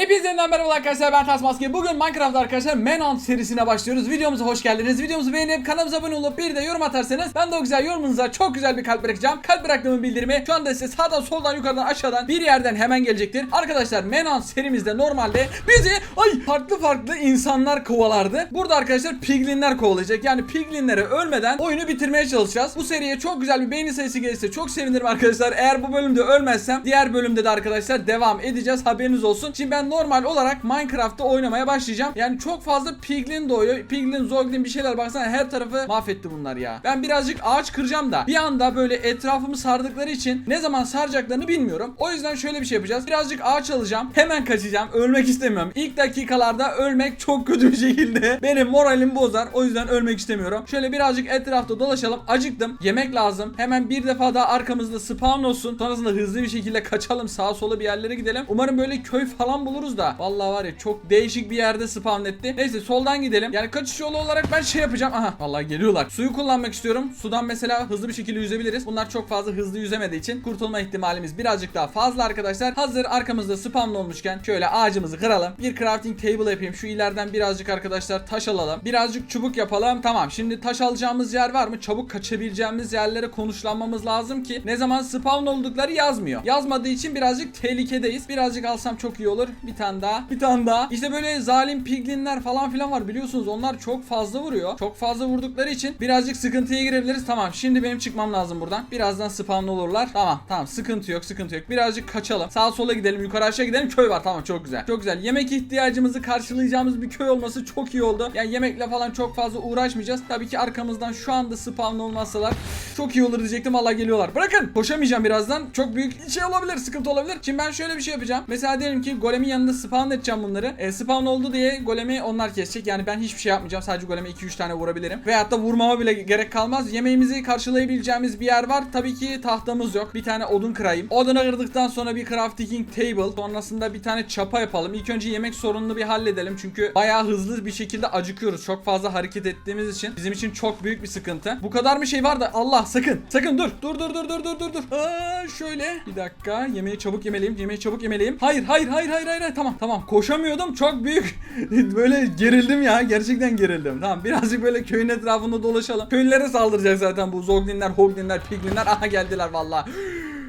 Hepinize yeniden merhaba arkadaşlar ben Tasmaske. Bugün Minecraft arkadaşlar Manhunt serisine başlıyoruz. Videomuza hoş geldiniz. Videomuzu beğenip kanalımıza abone olup bir de yorum atarsanız ben de o güzel yorumunuza çok güzel bir kalp bırakacağım. Kalp bıraktığımın bildirimi şu anda size sağdan soldan yukarıdan aşağıdan bir yerden hemen gelecektir. Arkadaşlar Manhunt serimizde normalde bizi ay farklı farklı insanlar kovalardı. Burada arkadaşlar piglinler kovalayacak. Yani piglinlere ölmeden oyunu bitirmeye çalışacağız. Bu seriye çok güzel bir beğeni sayısı gelirse çok sevinirim arkadaşlar. Eğer bu bölümde ölmezsem diğer bölümde de arkadaşlar devam edeceğiz. Haberiniz olsun. Şimdi ben normal olarak Minecraft'ta oynamaya başlayacağım. Yani çok fazla piglin doğuyor. Piglin, zoglin bir şeyler baksana her tarafı mahvetti bunlar ya. Ben birazcık ağaç kıracağım da bir anda böyle etrafımı sardıkları için ne zaman saracaklarını bilmiyorum. O yüzden şöyle bir şey yapacağız. Birazcık ağaç alacağım. Hemen kaçacağım. Ölmek istemiyorum. İlk dakikalarda ölmek çok kötü bir şekilde benim moralim bozar. O yüzden ölmek istemiyorum. Şöyle birazcık etrafta dolaşalım. Acıktım. Yemek lazım. Hemen bir defa daha arkamızda spawn olsun. Sonrasında hızlı bir şekilde kaçalım. Sağa sola bir yerlere gidelim. Umarım böyle köy falan buluruz da. Vallahi var ya çok değişik bir yerde spawn etti. Neyse soldan gidelim. Yani kaçış yolu olarak ben şey yapacağım. Aha vallahi geliyorlar. Suyu kullanmak istiyorum. Sudan mesela hızlı bir şekilde yüzebiliriz. Bunlar çok fazla hızlı yüzemediği için kurtulma ihtimalimiz birazcık daha fazla arkadaşlar. Hazır arkamızda spawn olmuşken şöyle ağacımızı kıralım. Bir crafting table yapayım. Şu ileriden birazcık arkadaşlar taş alalım. Birazcık çubuk yapalım. Tamam şimdi taş alacağımız yer var mı? Çabuk kaçabileceğimiz yerlere konuşlanmamız lazım ki ne zaman spawn oldukları yazmıyor. Yazmadığı için birazcık tehlikedeyiz. Birazcık alsam çok iyi olur. Bir tane daha. Bir tane daha. İşte böyle zalim piglinler falan filan var biliyorsunuz. Onlar çok fazla vuruyor. Çok fazla vurdukları için birazcık sıkıntıya girebiliriz. Tamam şimdi benim çıkmam lazım buradan. Birazdan spawn olurlar. Tamam tamam sıkıntı yok sıkıntı yok. Birazcık kaçalım. Sağa sola gidelim yukarı aşağı gidelim. Köy var tamam çok güzel. Çok güzel. Yemek ihtiyacımızı karşılayacağımız bir köy olması çok iyi oldu. Yani yemekle falan çok fazla uğraşmayacağız. Tabii ki arkamızdan şu anda spawn olmazsalar çok iyi olur diyecektim. Allah geliyorlar. Bırakın. Koşamayacağım birazdan. Çok büyük şey olabilir. Sıkıntı olabilir. Şimdi ben şöyle bir şey yapacağım. Mesela diyelim ki golemin yanında spawn edeceğim bunları. E, spawn oldu diye golemi onlar kesecek. Yani ben hiçbir şey yapmayacağım. Sadece goleme 2-3 tane vurabilirim. Veyahut da vurmama bile gerek kalmaz. Yemeğimizi karşılayabileceğimiz bir yer var. Tabii ki tahtamız yok. Bir tane odun kırayım. Odunu kırdıktan sonra bir crafting table. Sonrasında bir tane çapa yapalım. İlk önce yemek sorununu bir halledelim. Çünkü bayağı hızlı bir şekilde acıkıyoruz. Çok fazla hareket ettiğimiz için bizim için çok büyük bir sıkıntı. Bu kadar mı şey var da Allah sakın sakın dur. Dur dur dur dur dur dur dur. Aa, şöyle bir dakika. Yemeği çabuk yemeliyim. Yemeği çabuk yemeliyim. Hayır hayır hayır hayır hayır. Tamam tamam. Koşamıyordum. Çok büyük. böyle gerildim ya. Gerçekten gerildim. Tamam birazcık böyle köyün etrafında dolaşalım. Köylülere saldıracak zaten bu zoglinler, hoglinler, piglinler. Aha geldiler vallahi.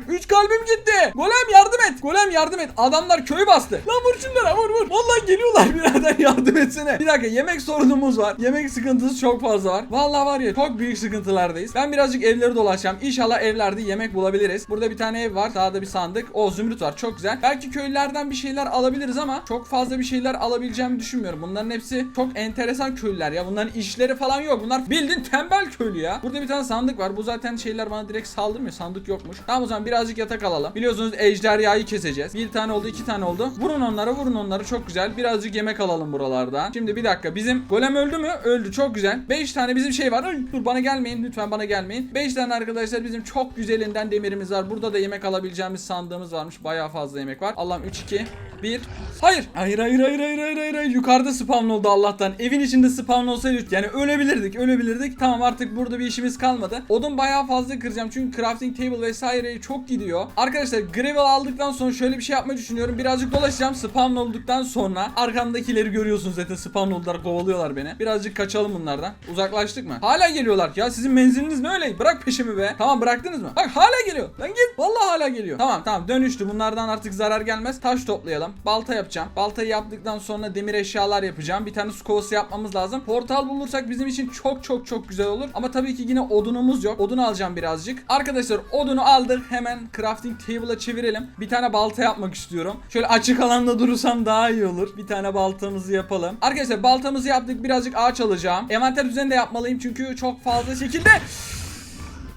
Üç kalbim gitti. Golem yardım et. Golem yardım et. Adamlar köyü bastı. Lan vur şunlara vur vur. Vallahi geliyorlar birader yardım etsene. Bir dakika yemek sorunumuz var. Yemek sıkıntısı çok fazla var. Vallahi var ya çok büyük sıkıntılardayız. Ben birazcık evleri dolaşacağım. İnşallah evlerde yemek bulabiliriz. Burada bir tane ev var. Sağda bir sandık. O zümrüt var. Çok güzel. Belki köylülerden bir şeyler alabiliriz ama çok fazla bir şeyler alabileceğimi düşünmüyorum. Bunların hepsi çok enteresan köylüler ya. Bunların işleri falan yok. Bunlar bildiğin tembel köylü ya. Burada bir tane sandık var. Bu zaten şeyler bana direkt saldırmıyor. Sandık yokmuş. Tamam o zaman birazcık yatak alalım. Biliyorsunuz ejderhayı keseceğiz. Bir tane oldu, iki tane oldu. Vurun onlara, vurun onları. Çok güzel. Birazcık yemek alalım buralardan. Şimdi bir dakika. Bizim golem öldü mü? Öldü. Çok güzel. 5 tane bizim şey var. Dur bana gelmeyin. Lütfen bana gelmeyin. 5 tane arkadaşlar bizim çok güzelinden demirimiz var. Burada da yemek alabileceğimiz sandığımız varmış. Bayağı fazla yemek var. Allah'ım 3 2 1 Hayır. Hayır hayır hayır hayır hayır hayır. Yukarıda spawn oldu Allah'tan. Evin içinde spawn olsaydı yani ölebilirdik. Ölebilirdik. Tamam artık burada bir işimiz kalmadı. Odun bayağı fazla kıracağım. Çünkü crafting table vesaire çok gidiyor. Arkadaşlar gravel aldıktan sonra şöyle bir şey yapmayı düşünüyorum. Birazcık dolaşacağım. Spawn olduktan sonra arkamdakileri görüyorsunuz zaten spawn oldular kovalıyorlar beni. Birazcık kaçalım bunlardan. Uzaklaştık mı? Hala geliyorlar. Ya sizin menziliniz ne öyle? Bırak peşimi be. Tamam bıraktınız mı? Bak hala geliyor. Lan git. Hala geliyor. Tamam tamam dönüştü. Bunlardan artık zarar gelmez. Taş toplayalım. Balta yapacağım. Baltayı yaptıktan sonra demir eşyalar yapacağım. Bir tane su kovası yapmamız lazım. Portal bulursak bizim için çok çok çok güzel olur. Ama tabii ki yine odunumuz yok. Odun alacağım birazcık. Arkadaşlar odunu aldık. Hemen crafting table'a çevirelim. Bir tane balta yapmak istiyorum. Şöyle açık alanda durursam daha iyi olur. Bir tane baltamızı yapalım. Arkadaşlar baltamızı yaptık. Birazcık ağaç alacağım. Envanter düzeni de yapmalıyım çünkü çok fazla şekilde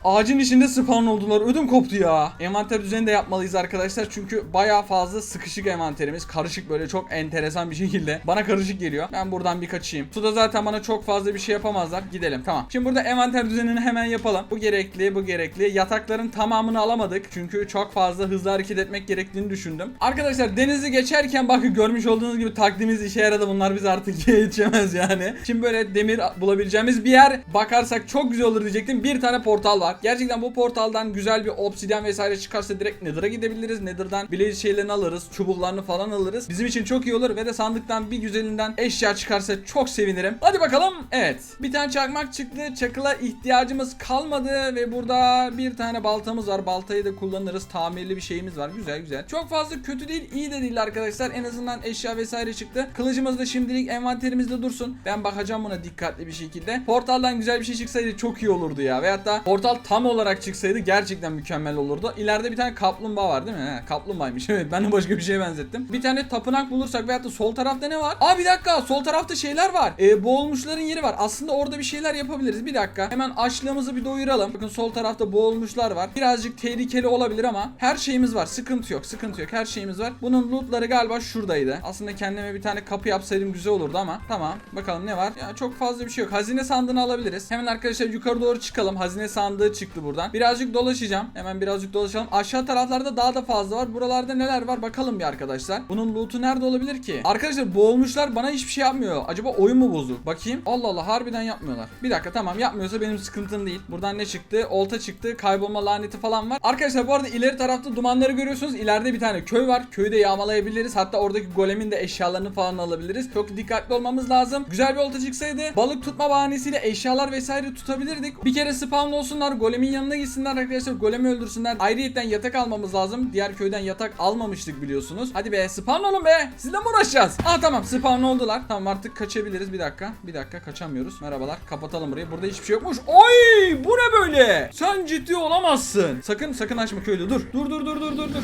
Ağacın içinde spawn oldular. Ödüm koptu ya. Envanter düzeni de yapmalıyız arkadaşlar. Çünkü bayağı fazla sıkışık envanterimiz. Karışık böyle çok enteresan bir şekilde. Bana karışık geliyor. Ben buradan bir kaçayım. Suda zaten bana çok fazla bir şey yapamazlar. Gidelim. Tamam. Şimdi burada envanter düzenini hemen yapalım. Bu gerekli, bu gerekli. Yatakların tamamını alamadık. Çünkü çok fazla hızlı hareket etmek gerektiğini düşündüm. Arkadaşlar denizi geçerken bakın görmüş olduğunuz gibi taktiğimiz işe yaradı. Bunlar biz artık yetişemez yani. Şimdi böyle demir bulabileceğimiz bir yer bakarsak çok güzel olur diyecektim. Bir tane portal var. Var. Gerçekten bu portaldan güzel bir obsidyen vesaire çıkarsa direkt Nether'a gidebiliriz. Nether'dan Blaze şeylerini alırız. Çubuklarını falan alırız. Bizim için çok iyi olur ve de sandıktan bir güzelinden eşya çıkarsa çok sevinirim. Hadi bakalım. Evet. Bir tane çakmak çıktı. Çakıla ihtiyacımız kalmadı ve burada bir tane baltamız var. Baltayı da kullanırız. Tamirli bir şeyimiz var. Güzel güzel. Çok fazla kötü değil, iyi de değil arkadaşlar. En azından eşya vesaire çıktı. Kılıcımız da şimdilik envanterimizde dursun. Ben bakacağım buna dikkatli bir şekilde. Portaldan güzel bir şey çıksaydı çok iyi olurdu ya. Veyahut da portal tam olarak çıksaydı gerçekten mükemmel olurdu. İleride bir tane kaplumbağa var değil mi? He, kaplumbağaymış. Evet ben de başka bir şeye benzettim. Bir tane tapınak bulursak veyahut da sol tarafta ne var? Aa bir dakika sol tarafta şeyler var. Ee, boğulmuşların yeri var. Aslında orada bir şeyler yapabiliriz. Bir dakika. Hemen açlığımızı bir doyuralım. Bakın sol tarafta boğulmuşlar var. Birazcık tehlikeli olabilir ama her şeyimiz var. Sıkıntı yok. Sıkıntı yok. Her şeyimiz var. Bunun lootları galiba şuradaydı. Aslında kendime bir tane kapı yapsaydım güzel olurdu ama tamam. Bakalım ne var? Ya çok fazla bir şey yok. Hazine sandığını alabiliriz. Hemen arkadaşlar yukarı doğru çıkalım. Hazine sandığı çıktı buradan. Birazcık dolaşacağım. Hemen birazcık dolaşalım. Aşağı taraflarda daha da fazla var. Buralarda neler var bakalım bir arkadaşlar. Bunun loot'u nerede olabilir ki? Arkadaşlar boğulmuşlar bana hiçbir şey yapmıyor. Acaba oyun mu bozuk? Bakayım. Allah Allah harbiden yapmıyorlar. Bir dakika tamam yapmıyorsa benim sıkıntım değil. Buradan ne çıktı? Olta çıktı. Kaybolma laneti falan var. Arkadaşlar bu arada ileri tarafta dumanları görüyorsunuz. İleride bir tane köy var. Köyü de yağmalayabiliriz. Hatta oradaki golemin de eşyalarını falan alabiliriz. Çok dikkatli olmamız lazım. Güzel bir olta çıksaydı balık tutma bahanesiyle eşyalar vesaire tutabilirdik. Bir kere spawn olsunlar. Golemin yanına gitsinler arkadaşlar. Golemi öldürsünler. Ayrıyeten yatak almamız lazım. Diğer köyden yatak almamıştık biliyorsunuz. Hadi be spawn olun be. Sizle mi uğraşacağız? Aa tamam spawn oldular. Tamam artık kaçabiliriz. Bir dakika. Bir dakika kaçamıyoruz. Merhabalar. Kapatalım burayı. Burada hiçbir şey yokmuş. Oy! Bu ne böyle? Sen ciddi olamazsın. Sakın sakın açma köylü. Dur. Dur dur dur dur dur dur.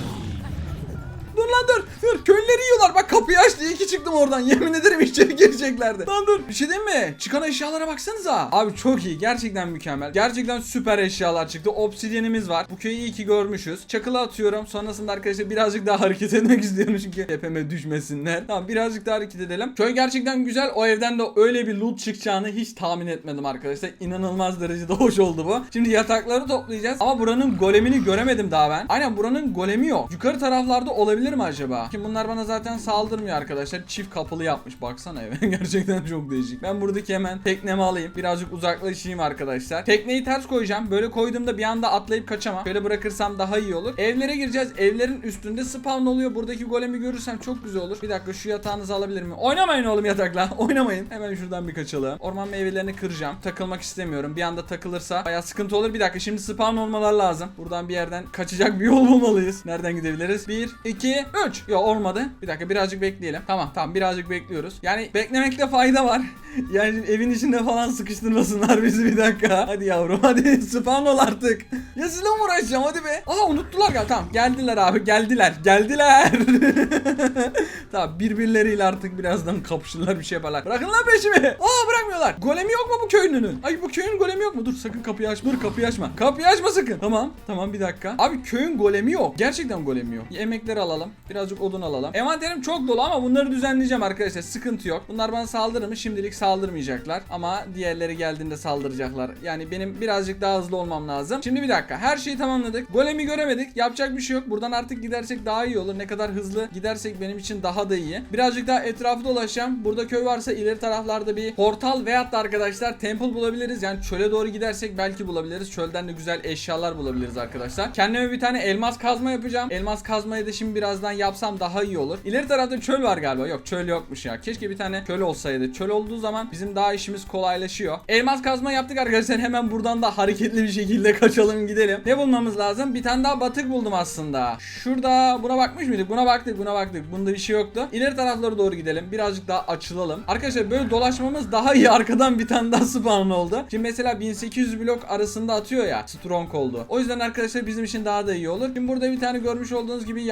Dur lan dur. Dur. Köylüleri yiyorlar. Bak kapıyı açtı. İyi ki çıktım oradan. Yemin ederim içeri gireceklerdi. Lan dur. Bir şey diyeyim mi? Çıkan eşyalara baksanıza. Abi çok iyi. Gerçekten mükemmel. Gerçekten süper eşyalar çıktı. Obsidyenimiz var. Bu köyü iyi ki görmüşüz. Çakılı atıyorum. Sonrasında arkadaşlar birazcık daha hareket etmek istiyorum çünkü tepeme düşmesinler. Tamam birazcık daha hareket edelim. Köy gerçekten güzel. O evden de öyle bir loot çıkacağını hiç tahmin etmedim arkadaşlar. İnanılmaz derecede hoş oldu bu. Şimdi yatakları toplayacağız. Ama buranın golemini göremedim daha ben. Aynen buranın golemi yok. Yukarı taraflarda olabilir mi acaba? Şimdi bunlar bana zaten saldırmıyor arkadaşlar. Çift kapılı yapmış baksana eve. Gerçekten çok değişik. Ben buradaki hemen teknemi alayım. Birazcık uzaklaşayım arkadaşlar. Tekneyi ters koyacağım. Böyle koyduğumda bir anda atlayıp kaçamam. Şöyle bırakırsam daha iyi olur. Evlere gireceğiz. Evlerin üstünde spawn oluyor. Buradaki golemi görürsem çok güzel olur. Bir dakika şu yatağınızı alabilir miyim? Oynamayın oğlum yatakla. Oynamayın. Hemen şuradan bir kaçalım. Orman meyvelerini kıracağım. Takılmak istemiyorum. Bir anda takılırsa baya sıkıntı olur. Bir dakika şimdi spawn olmalar lazım. Buradan bir yerden kaçacak bir yol bulmalıyız. Nereden gidebiliriz? 1, 2, 3. Yok olmadı. Bir dakika birazcık bekleyelim. Tamam tamam birazcık bekliyoruz. Yani beklemekte fayda var. yani evin içinde falan sıkıştırmasınlar bizi bir dakika. Hadi yavrum hadi spawn ol artık. Ya sizinle mi uğraşacağım hadi be. Aa unuttular galiba. Tamam geldiler abi geldiler. Geldiler. tamam birbirleriyle artık birazdan kapışırlar bir şey yaparlar. Bırakın lan peşimi. Aa bırakmıyorlar. Golemi yok mu bu köylünün? Ay bu köyün golemi yok mu? Dur sakın kapıyı açma. Dur kapıyı açma. Kapıyı açma sakın. Tamam. Tamam bir dakika. Abi köyün golemi yok. Gerçekten golemi yok. Yemekleri alalım. Birazcık odun alalım. Envanterim çok dolu ama bunları düzenleyeceğim arkadaşlar. Sıkıntı yok. Bunlar bana saldırır mı? Şimdilik saldırmayacaklar. Ama diğerleri geldiğinde saldıracaklar. Yani benim birazcık daha hızlı olmam lazım. Şimdi bir dakika. Her şeyi tamamladık. Golemi göremedik. Yapacak bir şey yok. Buradan artık gidersek daha iyi olur. Ne kadar hızlı gidersek benim için daha da iyi. Birazcık daha etrafı dolaşacağım. Burada köy varsa ileri taraflarda bir portal veyahut da arkadaşlar temple bulabiliriz. Yani çöle doğru gidersek belki bulabiliriz. Çölden de güzel eşyalar bulabiliriz arkadaşlar. Kendime bir tane elmas kazma yapacağım. Elmas kazmayı da şimdi birazdan yapsam daha iyi olur. İleri tarafta çöl var galiba. Yok çöl yokmuş ya. Keşke bir tane çöl olsaydı. Çöl olduğu zaman bizim daha işimiz kolaylaşıyor. Elmas kazma yaptık arkadaşlar. Hemen buradan da hareketli bir şekilde kaçalım gidelim. Ne bulmamız lazım? Bir tane daha batık buldum aslında. Şurada buna bakmış mıydık? Buna baktık buna baktık. Bunda bir şey yoktu. İleri taraflara doğru gidelim. Birazcık daha açılalım. Arkadaşlar böyle dolaşmamız daha iyi. Arkadan bir tane daha spawn oldu. Şimdi mesela 1800 blok arasında atıyor ya. Strong oldu. O yüzden arkadaşlar bizim için daha da iyi olur. Şimdi burada bir tane görmüş olduğunuz gibi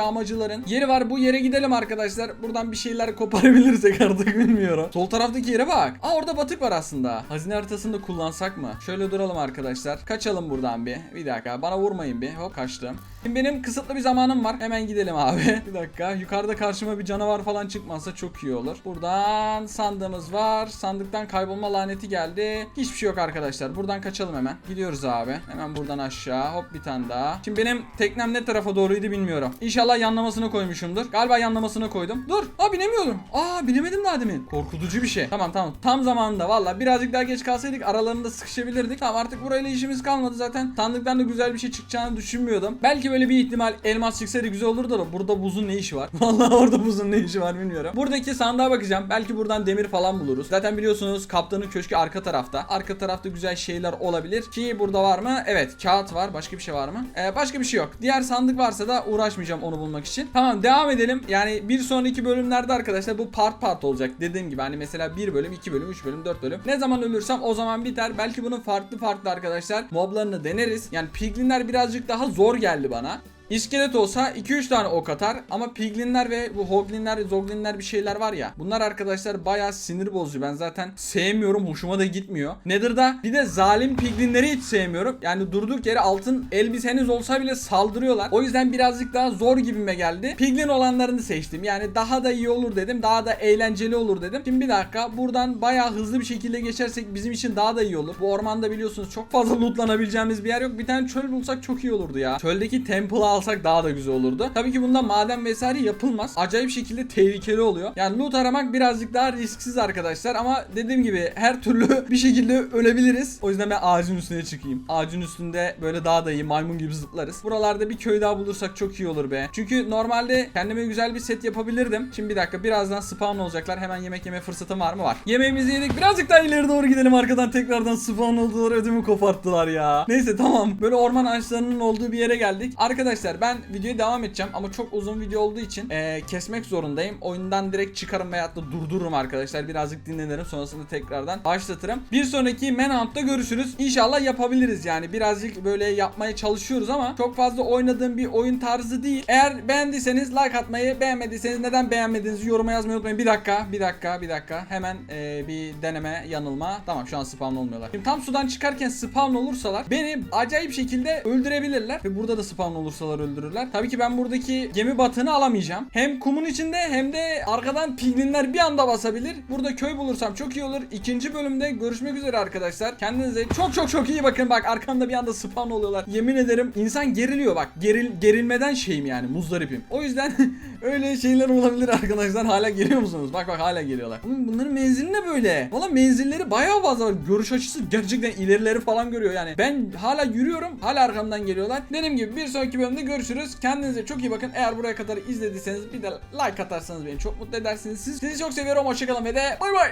yağmacıların yeri var. Bu yere gidelim arkadaşlar. Buradan bir şeyler koparabilirsek artık bilmiyorum. Sol taraftaki yere bak. Aa orada batık var aslında. Hazine haritasını da kullansak mı? Şöyle duralım arkadaşlar. Kaçalım buradan bir. Bir dakika. Bana vurmayın bir. Hop kaçtım. Şimdi benim kısıtlı bir zamanım var. Hemen gidelim abi. bir dakika. Yukarıda karşıma bir canavar falan çıkmazsa çok iyi olur. Buradan sandığımız var. Sandıktan kaybolma laneti geldi. Hiçbir şey yok arkadaşlar. Buradan kaçalım hemen. Gidiyoruz abi. Hemen buradan aşağı. Hop bir tane daha. Şimdi benim teknem ne tarafa doğruydu bilmiyorum. İnşallah yanlamasını koymuşumdur. Galiba yanlamasını koydum. Dur. Aa binemiyordum. Aa binemedim daha demin. Korkutucu bir şey. Tamam tamam. Tam zamanında valla. Birazcık daha geç kalsaydık aralarında sıkışabilirdik. Tamam artık burayla işimiz kalmadı zaten. Sandıktan da güzel bir şey çıkacağını düşünmüyordum. Belki böyle bir ihtimal elmas çıksaydı güzel olurdu da burada buzun ne işi var? Vallahi orada buzun ne işi var bilmiyorum. Buradaki sandığa bakacağım. Belki buradan demir falan buluruz. Zaten biliyorsunuz kaptanın köşkü arka tarafta. Arka tarafta güzel şeyler olabilir. Ki burada var mı? Evet kağıt var. Başka bir şey var mı? Ee, başka bir şey yok. Diğer sandık varsa da uğraşmayacağım onu bulmak için. Tamam devam edelim. Yani bir sonraki bölümlerde arkadaşlar bu part part olacak. Dediğim gibi hani mesela 1 bölüm, 2 bölüm, 3 bölüm, 4 bölüm. Ne zaman ölürsem o zaman biter. Belki bunun farklı farklı arkadaşlar moblarını deneriz. Yani piglinler birazcık daha zor geldi bana. İskelet olsa 2-3 tane ok atar ama piglinler ve bu hoglinler, zoglinler bir şeyler var ya. Bunlar arkadaşlar bayağı sinir bozucu. Ben zaten sevmiyorum, hoşuma da gitmiyor. Nether'da bir de zalim piglinleri hiç sevmiyorum. Yani durduk yere altın elbiseniz olsa bile saldırıyorlar. O yüzden birazcık daha zor gibime geldi. Piglin olanlarını seçtim. Yani daha da iyi olur dedim. Daha da eğlenceli olur dedim. Şimdi bir dakika buradan bayağı hızlı bir şekilde geçersek bizim için daha da iyi olur. Bu ormanda biliyorsunuz çok fazla lootlanabileceğimiz bir yer yok. Bir tane çöl bulsak çok iyi olurdu ya. Çöldeki temple'ı alsak daha da güzel olurdu. Tabii ki bunda maden vesaire yapılmaz. Acayip şekilde tehlikeli oluyor. Yani loot aramak birazcık daha risksiz arkadaşlar ama dediğim gibi her türlü bir şekilde ölebiliriz. O yüzden ben ağacın üstüne çıkayım. Ağacın üstünde böyle daha da iyi maymun gibi zıplarız. Buralarda bir köy daha bulursak çok iyi olur be. Çünkü normalde kendime güzel bir set yapabilirdim. Şimdi bir dakika birazdan spawn olacaklar. Hemen yemek yeme fırsatım var mı? Var. Yemeğimizi yedik. Birazcık daha ileri doğru gidelim. Arkadan tekrardan spawn oldular. Ödümü koparttılar ya. Neyse tamam. Böyle orman ağaçlarının olduğu bir yere geldik. Arkadaşlar ben videoya devam edeceğim ama çok uzun video olduğu için eee, kesmek zorundayım. Oyundan direkt çıkarım veyahut da durdururum arkadaşlar. Birazcık dinlenirim. Sonrasında tekrardan başlatırım. Bir sonraki Manhunt'ta görüşürüz. İnşallah yapabiliriz yani. Birazcık böyle yapmaya çalışıyoruz ama çok fazla oynadığım bir oyun tarzı değil. Eğer beğendiyseniz like atmayı, beğenmediyseniz neden beğenmediğinizi yoruma yazmayı unutmayın. Bir dakika, bir dakika, bir dakika. Hemen eee, bir deneme, yanılma. Tamam şu an spawn olmuyorlar. Şimdi tam sudan çıkarken spawn olursalar beni acayip şekilde öldürebilirler. Ve burada da spawn olursalar öldürürler. Tabii ki ben buradaki gemi batığını alamayacağım. Hem kumun içinde hem de arkadan pingvinler bir anda basabilir. Burada köy bulursam çok iyi olur. İkinci bölümde görüşmek üzere arkadaşlar. Kendinize çok çok çok iyi bakın. Bak arkamda bir anda spawn oluyorlar. Yemin ederim insan geriliyor bak. Geril, gerilmeden şeyim yani muzdaripim. O yüzden öyle şeyler olabilir arkadaşlar. Hala geliyor musunuz? Bak bak hala geliyorlar. Bunların menzili ne böyle? Valla menzilleri bayağı fazla var. Görüş açısı gerçekten ilerileri falan görüyor yani. Ben hala yürüyorum. Hala arkamdan geliyorlar. Dediğim gibi bir sonraki bölümde görüşürüz. Kendinize çok iyi bakın. Eğer buraya kadar izlediyseniz bir de like atarsanız beni çok mutlu edersiniz. Siz, sizi çok seviyorum. Hoşçakalın ve de bay bay.